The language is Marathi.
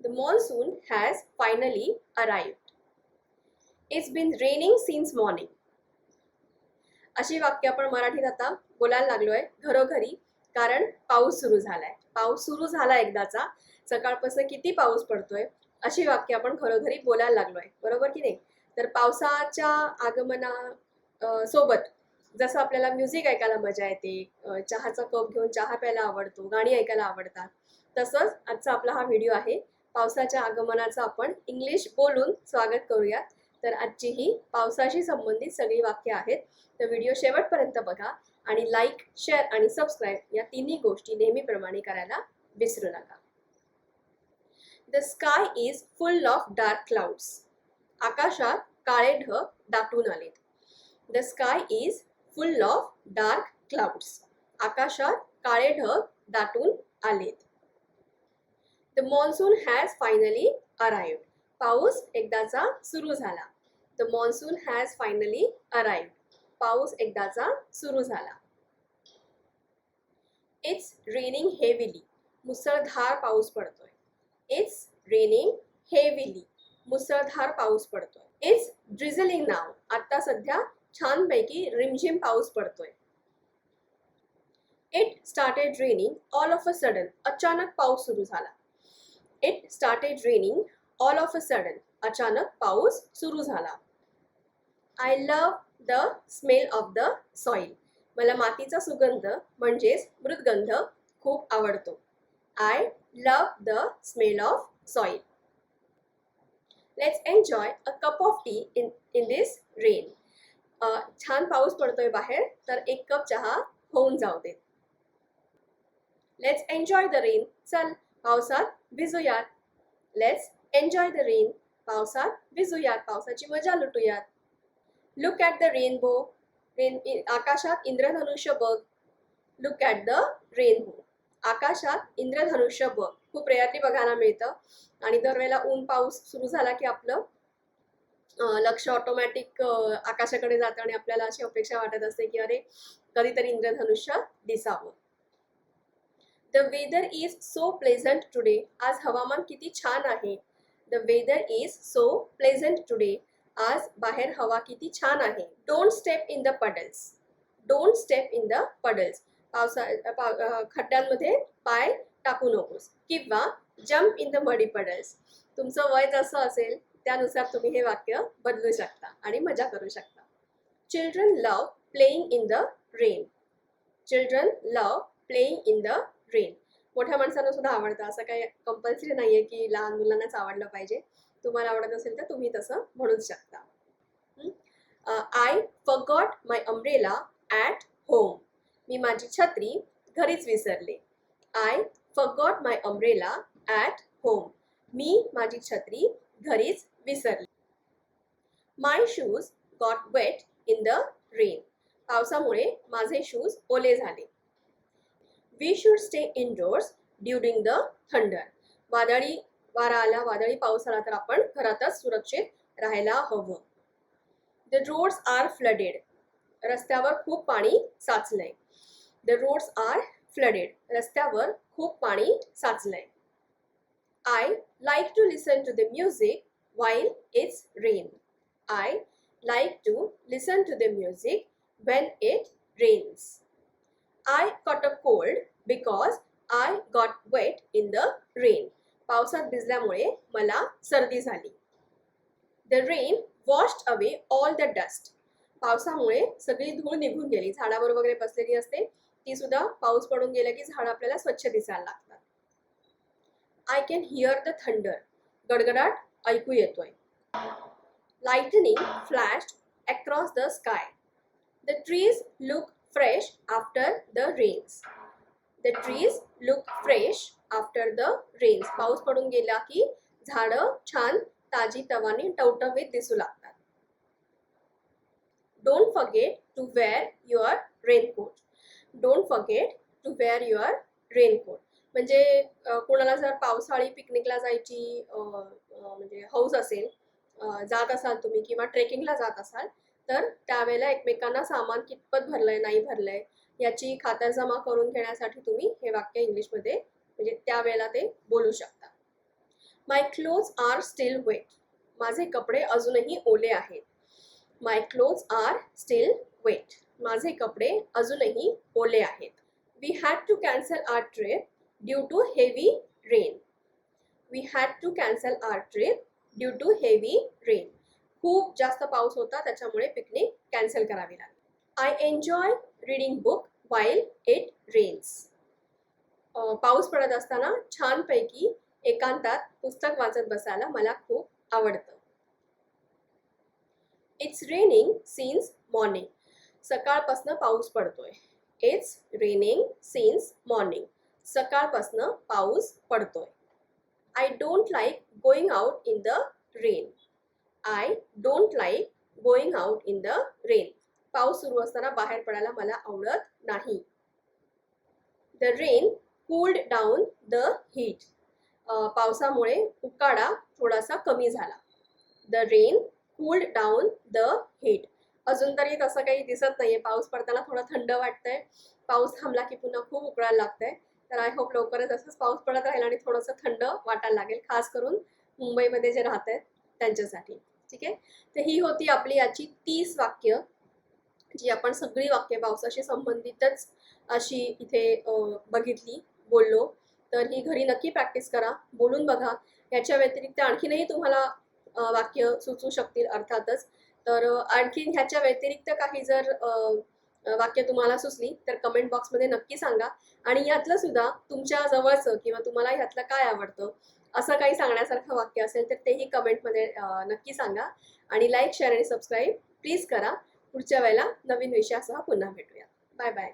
The monsoon has finally arrived. It's been raining since morning. अशी वाक्य आपण मराठीत आता बोलायला लागलोय घरोघरी कारण पाऊस सुरू झालाय. पाऊस सुरू झाला एकदाचा. सकाळपासून किती पाऊस पडतोय? अशी वाक्य आपण घरोघरी बोलायला लागलोय. बरोबर की नाही? तर पावसाच्या आगमना सोबत जसं आपल्याला म्युझिक ऐकायला मजा येते चहाचा कप घेऊन चहा प्यायला आवडतो गाणी ऐकायला आवडतात तसंच आजचा आपला हा व्हिडिओ आहे. पावसाच्या आगमनाचं आपण इंग्लिश बोलून स्वागत करूयात. तर आजची ही पावसाशी संबंधित सगळी वाक्य आहेत. तर व्हिडिओ शेवटपर्यंत बघा आणि लाईक शेअर आणि सबस्क्राईब या तिन्ही गोष्टी नेहमीप्रमाणे करायला विसरू नका. The sky is full of dark clouds आकाशात काळे ढग दाटून आलेत. The sky is full of dark clouds आकाशात काळे ढग दाटून आलेत. The monsoon has finally arrived पाऊस एकदाचा सुरू झाला. The monsoon has finally arrived पाऊस एकदाचा सुरू झाला. इट्स रेनिंग हेविली मुसळधार पाऊस पडतोय. इट्स रेनिंग हेविली मुसळधार पाऊस पडतोय. इट्स ड्रिझलिंग नाव आता सध्या छानपैकी रिमझिम पाऊस पडतोय. It started raining all of a sudden अचानक पाऊस सुरू झाला. It started raining all of a sudden अचानक पाऊस सुरू झाला. I love the smell of the soil मला मातीचा सुगंध म्हणजेच मृदगंध खूप आवडतो. I love the smell of soil let's enjoy a cup of tea in in this rain छान पाऊस पडतोय बाहेर तर एक कप चहा होऊन जाऊ दे. लेट्स एन्जॉय द रेन चल. पावसात भिजूयात. लेट्स एन्जॉय द रेन पावसात भिजूयात. पावसाची मजा लुटूयात. Look at the rainbow rain आकाशात इंद्रधनुष्य बघ. लुक ॲट द रेनबो आकाशात इंद्रधनुष्य बघ. खूप रेअरली बघायला मिळतं. आणि दरवेळेला ऊन पाऊस सुरू झाला की आपलं लक्ष ऑटोमॅटिक आकाशाकडे जातं आणि आपल्याला अशी अपेक्षा वाटत असते की अरे कधीतरी इंद्रधनुष्य दिसावं. The weather is so pleasant today आज हवामान किती छान आहे. The weather is so pleasant today आज बाहेर हवा किती छान आहे. Don't step in the puddles don't step in the puddles पावसा पाव खड्ड्यांमध्ये पाय टाकू नकोस. किंवा jump in the muddy puddles तुमचं वय जसं असेल त्यानुसार तुम्ही हे वाक्य बदलू शकता आणि मजा करू शकता. Children love playing in the rain children love playing in the rain मोठ्या माणसांना सुद्धा आवडतं. असं काही कंपल्सरी नाही आहे की लहान मुलांनाच आवडलं पाहिजे. तुम्हाला आवडत असेल तर तुम्ही तसं म्हणूच शकता. I forgot my umbrella at home मी माझी छत्री घरीच विसरले. I forgot my umbrella at home मी माझी छत्री घरीच विसरले. My shoes got wet in the rain पावसामुळे माझे शूज ओले झाले. We should stay indoors during the thunder वादळी वारा आला वादळी पाऊस आला तर आपण घरातच सुरक्षित राहायला हवं. द रोड्स आर फ्लडेड रस्त्यावर खूप पाणी साचलंय. द रोड्स आर फ्लडेड रस्त्यावर खूप पाणी साचलंय. I like to listen to the music while it's rain I like to listen to the music when it rains I got a cold because I got wet in the rain. पावसात भिजल्यामुळे मला सर्दी झाली. The rain washed away all the dust पावसामुळे सगळी धूळ निघून गेली. झाडावर वगैरे बसलेली असते ती सुद्धा पाऊस पडून गेला की झाडं आपल्याला स्वच्छ दिसायला लागतात. I can hear the thunder गडगडाट ऐकू येतोय. Lightning flash across the sky the trees look fresh after the rains the trees look fresh after the rains. पाऊस पडून गेला की झाडं छान ताजी तवाने टवटवीत दिसू लागतात. Don't forget to wear your raincoat don't forget to wear your raincoat म्हणजे कोणाला जर पावसाळी पिकनिकला जायची म्हणजे हौस असेल जात असाल तुम्ही किंवा ट्रेकिंगला जात असाल तर त्यावेळेला एकमेकांना सामान कितपत भरलंय नाही भरलंय याची खातरजमा करून घेण्यासाठी तुम्ही हे वाक्य इंग्लिशमध्ये म्हणजे त्यावेळेला ते बोलू शकता. My clothes are still wet माझे कपडे अजूनही ओले आहेत. My clothes are still wet माझे कपडे अजूनही ओले आहेत. We had to cancel our trip due to heavy rain we had to cancel our trip due to heavy rain खूप जास्त पाऊस होता त्याच्यामुळे पिकनिक कॅन्सल करावी लागली. I enjoy reading book while it rains पाऊस पडत असताना छानपैकी एकांतात पुस्तक वाचत बसायला मला खूप आवडतं. इट्स रेनिंग सिन्स मॉर्निंग सकाळपासनं पाऊस पडतोय. इट्स रेनिंग सिन्स मॉर्निंग सकाळपासनं पाऊस पडतोय. I don't like going out in the rain I don't like going out in the rain पाऊस सुरू असताना बाहेर पडायला मला आवडत नाही. The rain cooled down the heat पावसामुळे उकाडा थोडासा कमी झाला. The rain cooled down the heat अजून तरी तसं काही दिसत नाहीये. पाऊस पडताना थोडं थंड वाटतंय. पाऊस थांबला की पुन्हा खूप उकळायला लागतंय. तर आय होप लवकरच असंच पाऊस पडत राहील आणि थोडंसं थंड वाटायला लागेल. खास करून मुंबईमध्ये जे राहत आहेत त्यांच्यासाठी. ठीक आहे? तर ही होती आपली याची तीस वाक्य जी आपण सगळी वाक्य पावसाशी संबंधितच अशी इथे बघितली बोललो. तर ही घरी नक्की प्रॅक्टिस करा बोलून बघा. याच्या व्यतिरिक्त आणखीनही तुम्हाला वाक्य सुचू शकतील अर्थातच. तर आणखीन ह्याच्या व्यतिरिक्त काही जर वाक्य तुम्हाला सुचली तर कमेंट बॉक्समध्ये नक्की सांगा. आणि यातलं सुद्धा तुमच्या जवळचं किंवा तुम्हाला ह्यातलं काय आवडतं असं काही सांगण्यासारखं वाक्य असेल तर तेही कमेंटमध्ये नक्की सांगा. आणि लाईक शेअर आणि सबस्क्राईब प्लीज करा. पुढच्या वेळेला नवीन विषयासह पुन्हा भेटूया. Bye bye